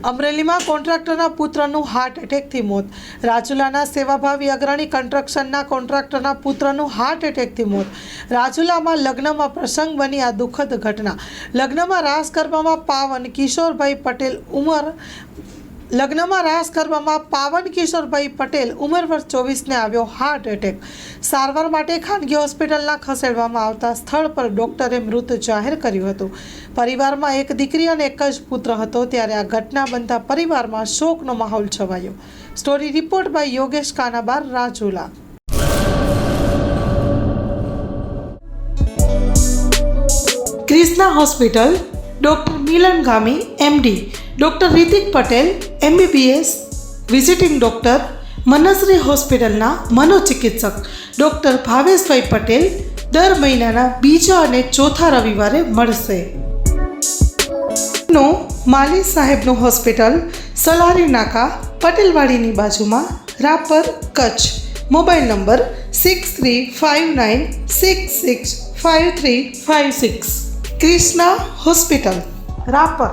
અમરેલીમાં કોન્ટ્રાક્ટરના પુત્રનું હાર્ટ એટેકથી મોત. રાજુલાના સેવાભાવી અગ્રણી કન્સ્ટ્રક્શનના કોન્ટ્રાક્ટરના પુત્રનું હાર્ટ એટેકથી મોત. રાજુલામાં લગ્નમાં પ્રસંગ બની આ દુઃખદ ઘટના. લગ્નમાં રાસ ગરબામાં પાવન કિશોરભાઈ પટેલ ઉંમર લગ્નમાં રાસ કરવામાં પાવન કિશોરભાઈ પટેલ ઉંમર વર્ષ ચોવીસને આવ્યો હાર્ટ એટેક સારવાર માટે ખાનગી હોસ્પિટલના ખસેડવામાં આવતા સ્થળ પર ડોક્ટરે મૃત જાહેર કર્યું હતું. પરિવારમાં એક દીકરી અને એક જ પુત્ર હતો. ત્યારે આ ઘટના બનતા પરિવારમાં શોકનો માહોલ છવાયો. Story report by Yogesh Kanabar, Rajula. Krishna hospital, doctor Milan Gami MD doctor Ritik Patel MBBS visiting doctor Mansari હોસ્પિટલના મનોચિકિત્સક ડૉક્ટર ભાવેશભાઈ પટેલ દર મહિનાના બીજા અને ચોથા રવિવારે મળશે નો માલી સાહેબનું હોસ્પિટલ સલારી નાકા પટેલવાડીની બાજુમાં Rapar Kutch mobile number six three five nine six six five three five six Krishna hospital Rapar